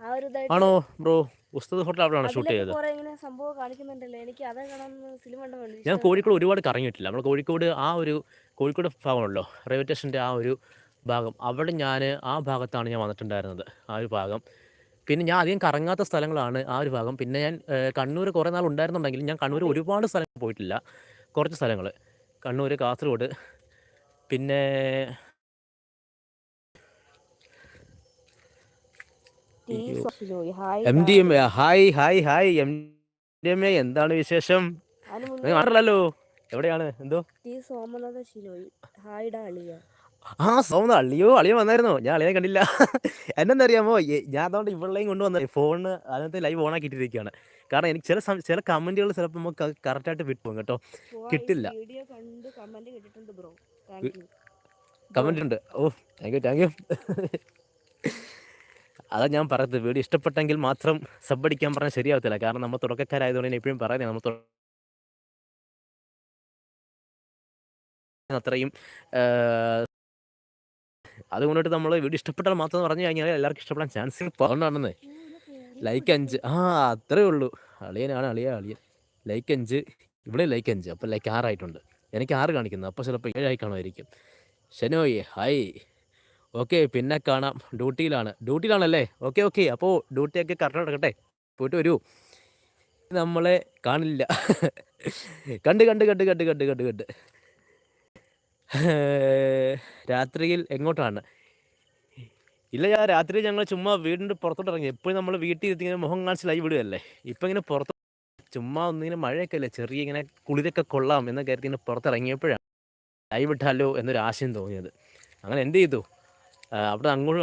ആ ഒരു ഇതായിട്ട് ആണോ ബ്രോ? ഉസ്താദ് ഹോട്ടൽ അവിടെയാണ് ഷൂട്ട് അതിലൊക്കെ ചെയ്തത്. കുറെ ഇങ്ങനെ സംഭവം കാണിക്കുന്നുണ്ടല്ലോ. എനിക്ക് അതാ കാണാൻ കണ്ട ഞാൻ കോഴിക്കോട് ഒരുപാട് കറങ്ങിയിട്ടില്ല. നമ്മൾ കോഴിക്കോട് ആ ഒരു കോഴിക്കോട് ഭാഗമുണ്ടല്ലോ റെയിൽവേ സ്റ്റേഷന്റെ ആ ഒരു ഭാഗം. അവിടെ ഞാൻ ആ ഭാഗത്താണ് ഞാൻ വന്നിട്ടുണ്ടായിരുന്നത്. ആ ഒരു ഭാഗം. പിന്നെ ഞാൻ അധികം കറങ്ങാത്ത സ്ഥലങ്ങളാണ് ആ ഒരു ഭാഗം. പിന്നെ ഞാൻ കണ്ണൂർ കുറേ നാൾ ഉണ്ടായിരുന്നുണ്ടെങ്കിലും ഞാൻ കണ്ണൂർ ഒരുപാട് സ്ഥലങ്ങൾ പോയിട്ടില്ല. കുറച്ച് സ്ഥലങ്ങൾ കണ്ണൂർ കാസർഗോഡ് പിന്നെ M D M hi. Hi hi M D M A എന്താണ് വിശേഷം? അതിന് കാണാറില്ലല്ലോ എവിടെയാണ്? എന്തോ? ടി സോമനാഥ ശിലോയി ഹായ്ഡാ അളിയ ആ സൗണ്ട് അളിയോ അളിയോ വന്നായിരുന്നു. ഞാൻ അളിയെ കണ്ടില്ല. എന്നെന്തറിയാമോ ഞാൻ അതുകൊണ്ട് ഇവളെയും കൊണ്ടുവന്ന ഫോണിന് അതിനകത്ത് ലൈവ് ഓൺ ആക്കിയിട്ടിരിക്കുകയാണ് കാരണം എനിക്ക് ചില ചില കമന്റുകൾ ചിലപ്പോൾ നമുക്ക് കറക്റ്റായിട്ട് വിട്ടുപോകും കേട്ടോ. കിട്ടില്ല. കമന്റ് ഉണ്ട്. ഓ താങ്ക് യു താങ്ക് യു അതാ ഞാൻ പറയുന്നത്. വീഡിയോ ഇഷ്ടപ്പെട്ടെങ്കിൽ മാത്രം സബ് അടിക്കാൻ പറഞ്ഞാൽ ശരിയാവത്തില്ല. കാരണം നമ്മൾ തുടക്കക്കാരായതുകൊണ്ട് ഞാൻ എപ്പോഴും പറയുന്നത് നമ്മൾ അത്രയും അതുകൊണ്ടിട്ട് നമ്മൾ വീഡിയോ ഇഷ്ടപ്പെട്ടാൽ മാത്രം പറഞ്ഞു കഴിഞ്ഞാൽ എല്ലാവർക്കും ഇഷ്ടപ്പെടാൻ ചാൻസ് പറഞ്ഞേ ലൈക്ക് അഞ്ച്. ആ അത്രേ ഉള്ളൂ. അളിയനാണ് അളിയ അളിയൻ. ലൈക്ക് അഞ്ച്. ഇവിടെ ലൈക്ക് അഞ്ച്. അപ്പോൾ ലൈക്ക് ആറായിട്ടുണ്ട് എനിക്ക് ആറ് കാണിക്കുന്നു. അപ്പോൾ ചിലപ്പോൾ ഏഴായി കാണുമായിരിക്കും. ഷെനോയ് ഹായ് ഓക്കെ പിന്നെ കാണാം. ഡ്യൂട്ടിയിലാണ്. ഡ്യൂട്ടിയിലാണല്ലേ? ഓക്കെ ഓക്കെ അപ്പോൾ ഡ്യൂട്ടിയൊക്കെ കറക്റ്റ് നടക്കട്ടെ? പോയിട്ട് വരൂ. നമ്മളെ കാണില്ല. കണ്ട് കണ്ട് കണ്ട് കണ്ട് കണ്ട് കണ്ട് കണ്ട്. [LAUGHS] രാത്രിയിൽ എങ്ങോട്ടാണ്? ഇല്ല ഞാൻ രാത്രി ഞങ്ങൾ ചുമ്മാ വീടിന്റെ പുറത്തോട്ട് ഇറങ്ങി. എപ്പോഴും നമ്മൾ വീട്ടിൽ ഇരുത്തി ഇങ്ങനെ മുഖം കാണിച്ച് ലൈവ് വിടുകയല്ലേ? ഇപ്പം ഇങ്ങനെ പുറത്ത് ചുമ്മാ ഒന്നിങ്ങനെ മഴയൊക്കെ അല്ലേ ചെറിയ ഇങ്ങനെ കുളിരൊക്കെ കൊള്ളാം എന്ന കരുതി ഇങ്ങനെ പുറത്തിറങ്ങിയപ്പോഴാണ് ലൈവ് ഇട്ടാലോ എന്നൊരു ആശയം തോന്നിയത്. അങ്ങനെ എന്ത് ചെയ്തു? അവിടെ അങ്ങോട്ട്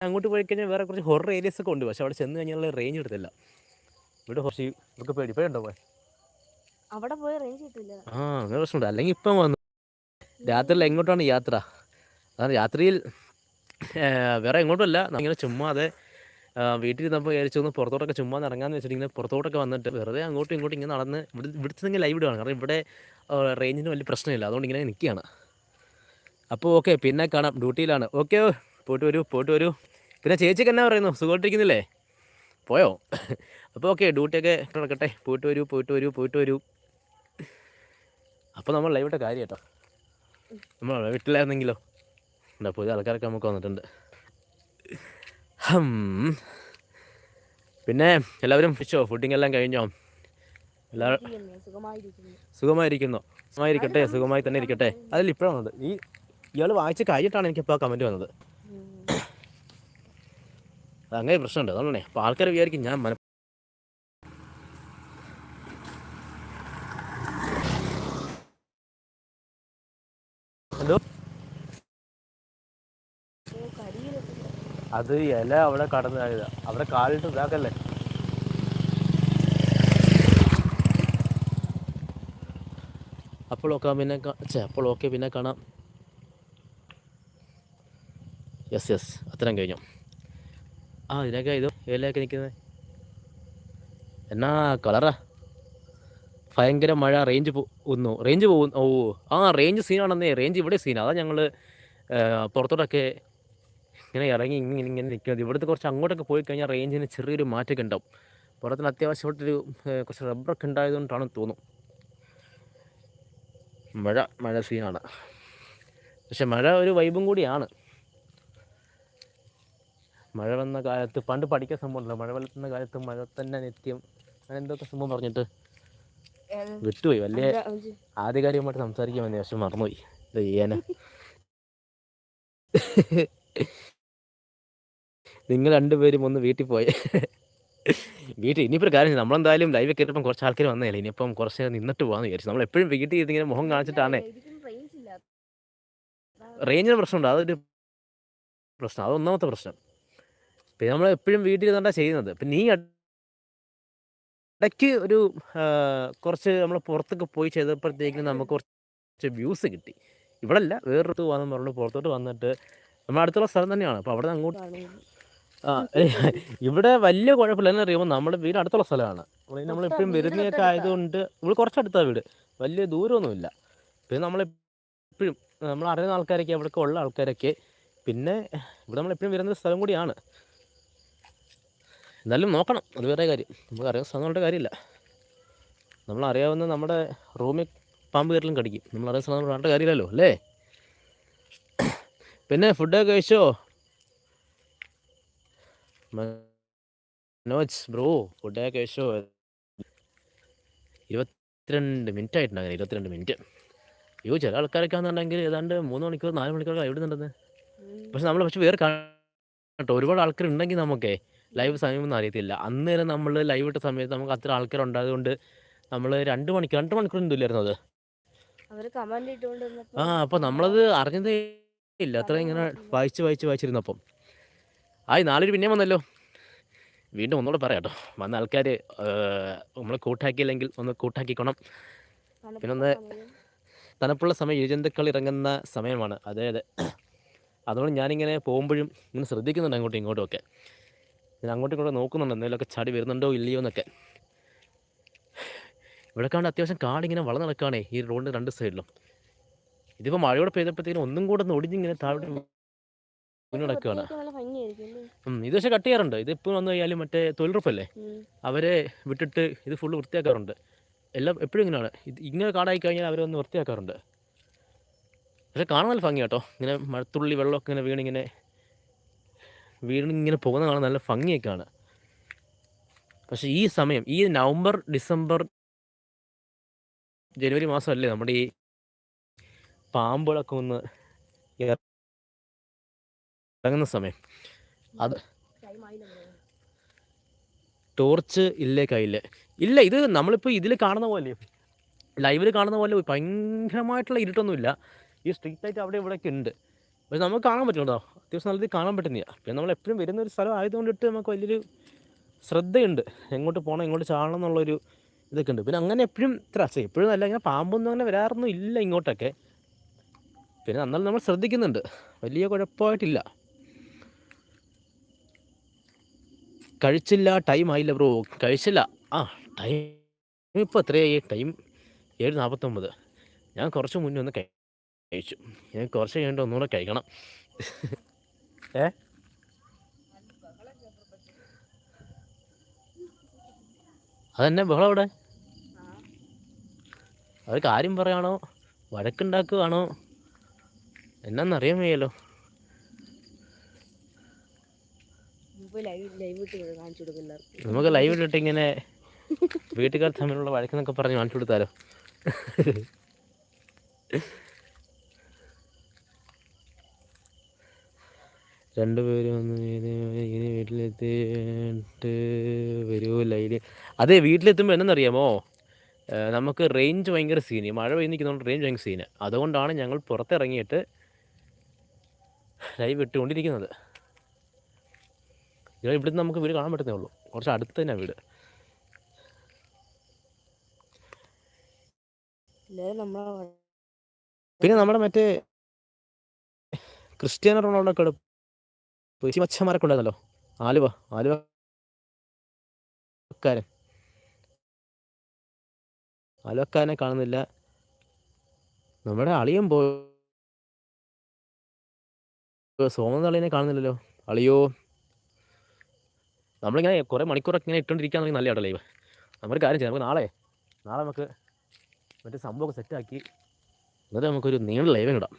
അങ്ങോട്ട് പോയി കഴിഞ്ഞാൽ വേറെ കുറച്ച് ഹൊറർ ഏരിയസ് ഒക്കെ ഉണ്ട്. പക്ഷെ അവിടെ ചെന്ന് കഴിഞ്ഞാൽ റേഞ്ച് എടുത്തില്ല. ഇവിടെ കുറച്ച് ഇതൊക്കെ പേടി. പേടുണ്ടോ പോയി? അവിടെ പോയി റേഞ്ച് കിട്ടില്ല ആ അങ്ങനെ പ്രശ്നമുണ്ട്. അല്ലെങ്കിൽ ഇപ്പം വന്നു രാത്രിയിൽ എങ്ങോട്ടാണ് യാത്ര? അതാണ് രാത്രിയിൽ വേറെ എങ്ങോട്ടുമല്ല. ഇങ്ങനെ ചുമ്മാതെ ആ, വീട്ടിൽ ഇരുന്നപ്പോൾ വിചാരിച്ചു ഒന്ന് പുറത്തോട്ടൊക്കെ ചുമ്മാ ഒന്ന് ഇറങ്ങാന്ന് വെച്ചിട്ട് ഇങ്ങനെ വന്നിട്ട് വെറുതെ അങ്ങോട്ടും ഇങ്ങോട്ടും ഇങ്ങനെ നടന്ന് ഇവിടെ ഇവിടുത്തെ നിങ്ങൾ ലൈവ് ഇടുകയാണ് കാരണം ഇവിടെ റേഞ്ചിന് വലിയ പ്രശ്നമില്ല. അതുകൊണ്ട് ഇങ്ങനെ നിൽക്കുകയാണ്. അപ്പോൾ ഓക്കെ പിന്നെ കാണാം. ഡ്യൂട്ടിയിലാണ്. ഓക്കെ പോയിട്ട് വരൂ പോയിട്ട് വരൂ. പിന്നെ ചേച്ചിക്ക് എന്നാ പറയുന്നു? സുഖമായിട്ടിരിക്കുന്നില്ലേ? പോയോ? അപ്പോൾ ഓക്കെ ഡ്യൂട്ടിയൊക്കെ നടക്കട്ടെ. പോയിട്ട് വരൂ പോയിട്ട് വരൂ പോയിട്ട് വരൂ. അപ്പോൾ നമ്മൾ ലൈവിട്ട കാര്യം കേട്ടോ നമ്മൾ വീട്ടിലായിരുന്നെങ്കിലോ? എന്താ പുതിയ ആൾക്കാരൊക്കെ നമുക്ക് വന്നിട്ടുണ്ട്. പിന്നെ എല്ലാവരും ഫിഷോ ഫുഡിങ് എല്ലാം കഴിഞ്ഞോ? എല്ലാ സുഖമായിരിക്കുന്നു. സുഖമായിരിക്കട്ടെ? സുഖമായി തന്നെ ഇരിക്കട്ടെ? അതിൽ ഇപ്പോഴാണ് വന്നത്. ഈ ഇയാൾ വായിച്ച് കഴിഞ്ഞിട്ടാണ് എനിക്കിപ്പോൾ ആ കമന്റ് വന്നത്. അങ്ങനെ പ്രശ്നമുണ്ട്. അതുകൊണ്ടേ അപ്പോൾ ആൾക്കാർ വിചാരിക്കും ഞാൻ മന എന്തോ ഓ കരിയിലൊക്കെ അത് ഇല അവിടെ കടന്നായത് അവിടെ കാലിട്ട് ഇതാക്കല്ലേ? അപ്പോഴൊക്കെ പിന്നെ അപ്പോഴൊക്കെ പിന്നെ കാണാം. യെസ് യെസ് അത്രയും കഴിഞ്ഞു. ആ ഇതിനൊക്കെ ഇത് ഇലയൊക്കെ നിൽക്കുന്നത് എന്നാ കളറാ ഭയങ്കര മഴ റേഞ്ച് പോകുന്നു റേഞ്ച് പോകുന്നു ഓ ആ റേഞ്ച് സീനാണെന്നേ റേഞ്ച് ഇവിടെ സീനാണ് അതാ ഞങ്ങൾ പുറത്തോട്ടൊക്കെ ഇങ്ങനെ ഇറങ്ങി ഇങ്ങനെ ഇങ്ങനെ നിൽക്കുന്നത് ഇവിടുത്തെ കുറച്ച് അങ്ങോട്ടൊക്കെ പോയി കഴിഞ്ഞാൽ റേഞ്ചിന് ചെറിയൊരു മാറ്റമൊക്കെ ഉണ്ടാവും. പുറത്തിന് അത്യാവശ്യമായിട്ടൊരു കുറച്ച് റബ്ബറൊക്കെ ഉണ്ടായതുകൊണ്ടാണെന്ന് തോന്നുന്നു. മഴ മഴ സീനാണ് പക്ഷെ മഴ ഒരു വൈബും കൂടിയാണ്. മഴ വന്ന കാലത്ത് പണ്ട് പഠിക്കാൻ സംഭവമുണ്ടല്ലോ. മഴ വെള്ളത്തുന്ന കാലത്ത് മഴ തന്നെ നിത്യം. അങ്ങനെ എന്തൊക്കെ സംഭവം പറഞ്ഞിട്ട്? വിട്ടുപോയി. വലിയ ആധികാരികമായിട്ട് സംസാരിക്കാൻ വന്നേ. പക്ഷെ മറന്നുപോയി. ഇത് ചെയ്യാന് [LAUGHS] നിങ്ങൾ രണ്ടുപേരും ഒന്ന് വീട്ടിൽ പോയി. വീട്ടിൽ ഇനിയിപ്പോൾ ഒരു കാര്യം നമ്മളെന്തായാലും ലൈവ് കയറിയപ്പം കുറച്ച് ആൾക്കാർ വന്നതല്ലേ. ഇനിയിപ്പം കുറച്ച് നിന്നിട്ട് പോകാമെന്ന് വിചാരിച്ചു. നമ്മൾ എപ്പോഴും വീട്ടിൽ ഇതിങ്ങനെ മുഖം കാണിച്ചിട്ടാണേ. റേഞ്ചിന് പ്രശ്നമുണ്ട്. അതൊരു പ്രശ്നം. അത് ഒന്നാമത്തെ പ്രശ്നം. പിന്നെ നമ്മൾ എപ്പോഴും വീട്ടിൽ ഇരുന്നാ ചെയ്യുന്നത്. പിന്നെ നീ ഇടയ്ക്ക് ഒരു കുറച്ച് നമ്മൾ പുറത്തൊക്കെ പോയി ചെയ്തപ്പോഴത്തേക്കും നമുക്ക് കുറച്ച് വ്യൂസ് കിട്ടി. ഇവിടെ അല്ല വേറൊരു വന്നു പറഞ്ഞു പുറത്തോട്ട് വന്നിട്ട് നമ്മൾ അടുത്തുള്ള സ്ഥലം തന്നെയാണ്. അപ്പോൾ അവിടെ അങ്ങോട്ട്. ആ ഇവിടെ വലിയ കുഴപ്പമില്ല എന്ന് അറിയുമ്പോൾ നമ്മുടെ വീട് അടുത്തുള്ള സ്ഥലമാണ്. നമ്മൾ എപ്പോഴും വരുന്നതൊക്കെ. ആയതുകൊണ്ട് ഇവിടെ കുറച്ചടുത്താ വീട്. വലിയ ദൂരമൊന്നുമില്ല. പിന്നെ നമ്മളെപ്പോഴും നമ്മൾ അറിയുന്ന ആൾക്കാരൊക്കെ ഇവിടെയൊക്കെ ഉള്ള ആൾക്കാരൊക്കെ പിന്നെ ഇവിടെ നമ്മൾ എപ്പോഴും വരുന്ന സ്ഥലം കൂടിയാണ്. എന്തായാലും നോക്കണം. അത് വേറെ കാര്യം. നമുക്ക് അറിയാവുന്ന സ്ഥലങ്ങളുടെ കാര്യമില്ല. നമ്മൾ അറിയാവുന്ന നമ്മുടെ റൂമിൽ പാമ്പ് കയറലും കടിക്കും. നമ്മൾ അറിയാവുന്ന സ്ഥലം കാണേണ്ട കാര്യമില്ലല്ലോ അല്ലേ? പിന്നെ ഫുഡൊക്കെ കഴിച്ചോ? മനോജ് ബ്രോ ഫുഡൊക്കെ കേശോ ഇരുപത്തിരണ്ട് മിനിറ്റ് ആയിട്ടുണ്ടാകും ഇരുപത്തിരണ്ട് മിനിറ്റ് അയ്യോ ചില ആൾക്കാരൊക്കെ ആണെന്നുണ്ടെങ്കിൽ ഏതാണ്ട് മൂന്ന് മണിക്കൂർ നാല് മണിക്കൂർ എവിടുന്നുണ്ടെന്ന്. പക്ഷെ നമ്മൾ പക്ഷെ വേറെ കേട്ടോ ഒരുപാട് ആൾക്കാർ ഉണ്ടെങ്കിൽ നമുക്കേ ലൈവ് സമയമൊന്നും അറിയത്തില്ല. അന്നേരം നമ്മൾ ലൈവ് ഇട്ട സമയത്ത് നമുക്ക് അത്ര ആൾക്കാർ ഉണ്ടായതുകൊണ്ട് നമ്മൾ രണ്ട് മണിക്കൂർ രണ്ട് മണിക്കൂർ എന്തില്ലായിരുന്നു അത്. ആ അപ്പൊ നമ്മളത് അറിഞ്ഞതേ ഇല്ല. അത്ര ഇങ്ങനെ വായിച്ച് വായിച്ച് വായിച്ചിരുന്നപ്പം. ആയി നാളൊരു പിന്നെ വന്നല്ലോ. വീണ്ടും ഒന്നുകൂടെ പറയാം കേട്ടോ വന്ന ആൾക്കാർ നമ്മൾ കൂട്ടാക്കിയില്ലെങ്കിൽ ഒന്ന് കൂട്ടാക്കിക്കണം. പിന്നെ ഒന്ന്. തണുപ്പുള്ള സമയം ഇരുജന്തുക്കൾ ഇറങ്ങുന്ന സമയമാണ്. അതെ അതെ അതുകൊണ്ട് ഞാനിങ്ങനെ പോകുമ്പോഴും ഇങ്ങനെ ശ്രദ്ധിക്കുന്നുണ്ട് അങ്ങോട്ടും ഇങ്ങോട്ടും ഒക്കെ. ഞാൻ അങ്ങോട്ടും ഇങ്ങോട്ടും നോക്കുന്നുണ്ട് എന്തെങ്കിലുമൊക്കെ ചാടി വരുന്നുണ്ടോ ഇല്ലയോ എന്നൊക്കെ. ഇവിടെ കാണാൻ അത്യാവശ്യം കാടിങ്ങനെ വളർന്നു നടക്കുകയാണേ ഈ റോഡിന്റെ രണ്ട് സൈഡിലും. ഇതിപ്പോൾ മഴയോടെ പെയ്തപ്പോഴത്തേക്കും ഒന്നും കൂടെ ഒന്ന് ഒടിഞ്ഞിങ്ങനെ താഴെ ഭംഗിയായിരിക്കും ഇത് പക്ഷെ കട്ട് ചെയ്യാറുണ്ട്. ഇത് ഇപ്പൊ വന്നു കഴിഞ്ഞാൽ മറ്റേ തൊഴിലുറപ്പല്ലേ അവരെ വിട്ടിട്ട് ഇത് ഫുള്ള് വൃത്തിയാക്കാറുണ്ട്. എല്ലാം എപ്പോഴും ഇങ്ങനെയാണ്. ഇത് ഇങ്ങനെ കാടായി കഴിഞ്ഞാൽ അവരെ ഒന്ന് വൃത്തിയാക്കാറുണ്ട്. പക്ഷെ കാണാൻ നല്ല ഭംഗി കേട്ടോ. ഇങ്ങനെ മഴത്തുള്ളി വെള്ളമൊക്കെ ഇങ്ങനെ വീണിങ്ങനെ വീണിങ്ങനെ പോകുന്ന കാണാൻ നല്ല ഭംഗിയൊക്കെയാണ്. പക്ഷെ ഈ സമയം ഈ നവംബർ ഡിസംബർ ജനുവരി മാസമല്ലേ നമ്മുടെ ഈ പാമ്പുകളൊക്കെ ഒന്ന് ഇറങ്ങുന്ന സമയം. അത് ടോർച്ച് ഇല്ലേ കയ്യിൽ ഇല്ല ഇത് നമ്മളിപ്പോൾ ഇതിൽ കാണുന്ന പോലെ ലൈവിൽ കാണുന്ന പോലെ ഭയങ്കരമായിട്ടുള്ള ഇരുട്ടൊന്നുമില്ല. ഈ സ്ട്രീറ്റ് ലൈറ്റ് അവിടെ ഇവിടെയൊക്കെ ഉണ്ട്. പക്ഷെ നമുക്ക് കാണാൻ പറ്റുന്നുണ്ടോ? അത്യാവശ്യം നല്ല രീതിയിൽ കാണാൻ പറ്റുന്നില്ല. പിന്നെ നമ്മൾ എപ്പോഴും വരുന്ന ഒരു സ്ഥലം ആയതുകൊണ്ടിട്ട് നമുക്ക് വലിയൊരു ശ്രദ്ധയുണ്ട്. എങ്ങോട്ട് പോകണം എങ്ങോട്ട് ചാടണം എന്നുള്ളൊരു ഇതൊക്കെ ഉണ്ട്. പിന്നെ അങ്ങനെ എപ്പോഴും ഇത്ര എപ്പോഴും അല്ല ഇങ്ങനെ പാമ്പൊന്നും അങ്ങനെ വരാറൊന്നും ഇല്ല ഇങ്ങോട്ടൊക്കെ. പിന്നെ എന്നാലും നമ്മൾ ശ്രദ്ധിക്കുന്നുണ്ട്. വലിയ കുഴപ്പമായിട്ടില്ല. കഴിച്ചില്ല ടൈം ആയില്ല ബ്രോ കഴിച്ചില്ല. ആ ടൈം ഇപ്പോൾ എത്രയായി? ടൈം ഏഴ് നാൽപ്പത്തൊമ്പത് ഞാൻ കുറച്ച് മുന്നേ ഒന്ന് കഴി- കഴിച്ചു. ഞാൻ കുറച്ച് കഴിഞ്ഞിട്ട് ഒന്നുകൂടെ കഴിക്കണം. ഏ? അതെന്നെ ബഹളം അവിടെ. അത് കാര്യം പറയാണോ? വഴക്കുണ്ടാക്കുകയാണോ എന്നാന്നറിയാൻ വയ്യല്ലോ ഇപ്പൊ ലൈവ് ലൈവ് ഇട്ട് കാണിച്ചു കൊടുക്കും എല്ലാവർക്കും നമുക്ക് ലൈവ് ഇട്ടിട്ട് ഇങ്ങനെ വീട്ടുകാർ തമ്മിലുള്ള വഴക്കെന്നൊക്കെ പറഞ്ഞ് കാണിച്ചു കൊടുത്താലോ? രണ്ടുപേരും ഒന്ന് ഇങ്ങനെ വീട്ടിലെത്തിയിട്ട് വരൂ ലൈന് അതെ വീട്ടിലെത്തുമ്പോൾ എന്നറിയാമോ നമുക്ക് റേഞ്ച് ഭയങ്കര സീന് മഴ പെയ്ത് നിൽക്കുന്നതുകൊണ്ട് റേഞ്ച് ഭയങ്കര സീന് അതുകൊണ്ടാണ് ഞങ്ങൾ പുറത്തിറങ്ങിയിട്ട് ലൈവ് ഇട്ടുകൊണ്ടിരിക്കുന്നത്. ഇവിടെ ഇവിടുന്ന് നമുക്ക് വീട് കാണാൻ പറ്റുന്നേ ഉള്ളൂ. കുറച്ച് അടുത്ത് തന്നെ വീട്. പിന്നെ നമ്മുടെ മറ്റേ ക്രിസ്ത്യാനോ റൊണാൾഡോ ഒക്കെ പേശി മച്ചന്മാരൊക്കെ ഉണ്ടായിരുന്നല്ലോ. ആലുവ ആലുവ ആലുവക്കാരൻ ആലുവക്കാരനെ കാണുന്നില്ല. നമ്മുടെ അളിയൻ പോ സോമതളിനെ കാണുന്നില്ലല്ലോ. അളിയോ. നമ്മളിങ്ങനെ കുറേ മണിക്കൂറൊക്കെ ഇങ്ങനെ ഇട്ടുകൊണ്ടിരിക്കുകയാണെങ്കിൽ നല്ല കേട്ടോ ലൈവ് നമ്മളൊരു കാര്യം ചെയ്യാം. നമുക്ക് നാളെ നാളെ നമുക്ക് മറ്റേ സംഭവമൊക്കെ സെറ്റാക്കി എന്നിട്ട് നമുക്കൊരു നീണ്ട ലൈവ് ഇടാം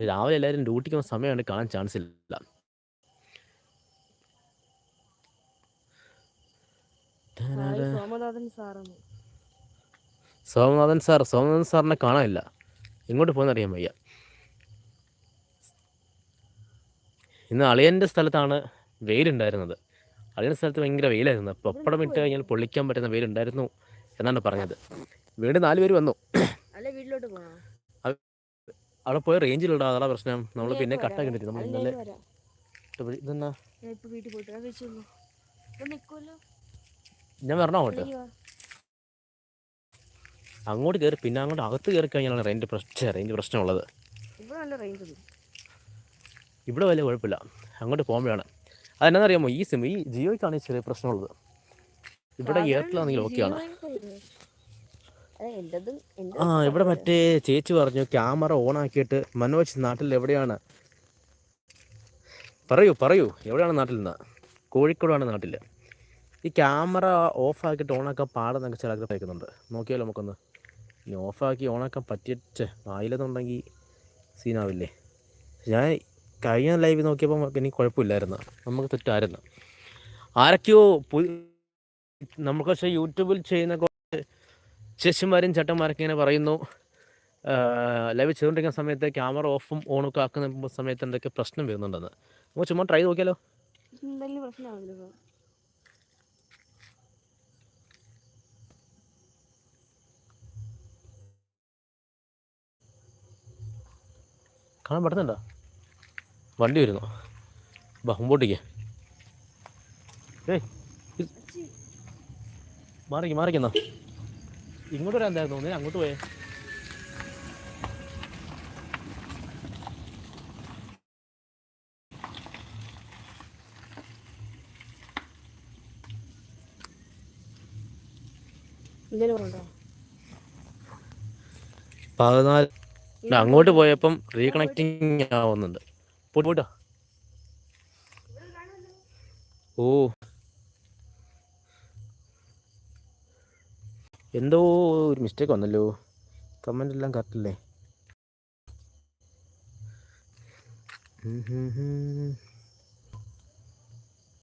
രാവിലെ എല്ലാവരും ഡ്യൂട്ടിക്ക് പോകുന്ന സമയമാണ് കാണാൻ ചാൻസ് ഇല്ല. സോമനാഥൻ സാർ സോമനാഥൻ സാറിനെ കാണാനില്ല എങ്ങോട്ട് പോകുന്ന അറിയാൻ വയ്യ. ഇന്ന് അളിയന്റെ സ്ഥലത്താണ് വെയിലുണ്ടായിരുന്നത്. അളിയന്റെ സ്ഥലത്ത് ഭയങ്കര വെയിലായിരുന്നു. പപ്പടം ഇട്ട് കഴിഞ്ഞാൽ പൊള്ളിക്കാൻ പറ്റുന്ന വെയിലുണ്ടായിരുന്നു എന്നാണ് പറഞ്ഞത്. വീണ്ടും നാല് പേര് വന്നു. അവിടെ പോയ റേഞ്ചിലുണ്ടോ? അതാണ് പ്രശ്നം. നമ്മൾ പിന്നെ കട്ട കണ്ടിട്ട് നമ്മൾ ഇന്നലെ ഇതെന്നാ? ഞാൻ വരണോ അങ്ങോട്ട്? അങ്ങോട്ട് കയറി പിന്നെ അങ്ങോട്ട് അകത്ത് കയറി കഴിഞ്ഞാലാണ് റേഞ്ച് പ്രശ്നം റേഞ്ച് പ്രശ്നമുള്ളത്. ഇവിടെ വലിയ കുഴപ്പമില്ല. അങ്ങോട്ട് പോകുമ്പോഴാണ്. അതെന്നാണെന്നറിയാമോ ഈ സിം ഈ ജിയോയ്ക്കാണ് ഈ ചെറിയ പ്രശ്നമുള്ളത്. ഇവിടെ എയർടെലാണെങ്കിൽ ഓക്കെയാണ് ആ ഇവിടെ മറ്റേ ചേച്ചി പറഞ്ഞു ക്യാമറ ഓൺ ആക്കിയിട്ട് മനോജ് നാട്ടിൽ എവിടെയാണ്? പറയൂ പറയൂ. എവിടെയാണ് നാട്ടിൽ നിന്ന്? കോഴിക്കോടാണ് നാട്ടിൽ. ഈ ക്യാമറ ഓഫ് ആക്കിയിട്ട് ഓണാക്കാൻ പാടെന്നൊക്കെ ചില കേൾക്കുന്നുണ്ട്. നോക്കിയാലോ നമുക്കൊന്ന്. ഇനി ഓഫാക്കി ഓണാക്കാൻ പറ്റിയിട്ട് ആയില്ലെന്നുണ്ടെങ്കിൽ സീനാവില്ലേ? ഞാൻ കഴിഞ്ഞ ലൈവ് നോക്കിയപ്പോൾ എനിക്ക് കുഴപ്പമില്ലായിരുന്നു. നമുക്ക് തെറ്റായിരുന്നു. ആരൊക്കെയോ നമുക്ക് പക്ഷേ യൂട്യൂബിൽ ചെയ്യുന്ന കുറച്ച് ചേച്ചിമാരും ചേട്ടന്മാരൊക്കെ ഇങ്ങനെ പറയുന്നു. ലൈവ് ചെയ്തുകൊണ്ടിരിക്കുന്ന സമയത്ത് ക്യാമറ ഓഫും ഓണും ഒക്കെ ആക്കുന്ന സമയത്ത് എന്തൊക്കെ പ്രശ്നം വരുന്നുണ്ടെന്ന്. നമുക്ക് ചുമ്മാ ട്രൈ നോക്കിയാലോ. കാണാൻ പറ്റുന്നുണ്ടോ? വണ്ടി വരുന്നു? ബാ മുമ്പോട്ടേക്ക്. ഏയ് മാറിക്ക് മാറിക്കെന്നാ ഇങ്ങോട്ട് വരാൻ എന്തായിരുന്നു? നീ അങ്ങോട്ട് പോയേ. പതിനാല് അങ്ങോട്ട് പോയപ്പം റീകണക്റ്റിംഗ് ആവുന്നുണ്ട്. പോട്ട്. ഓ. എന്തോ ഒരു മിസ്റ്റേക്ക് വന്നല്ലോ. കമന്റ് എല്ലാം കറക്റ്റല്ലേ.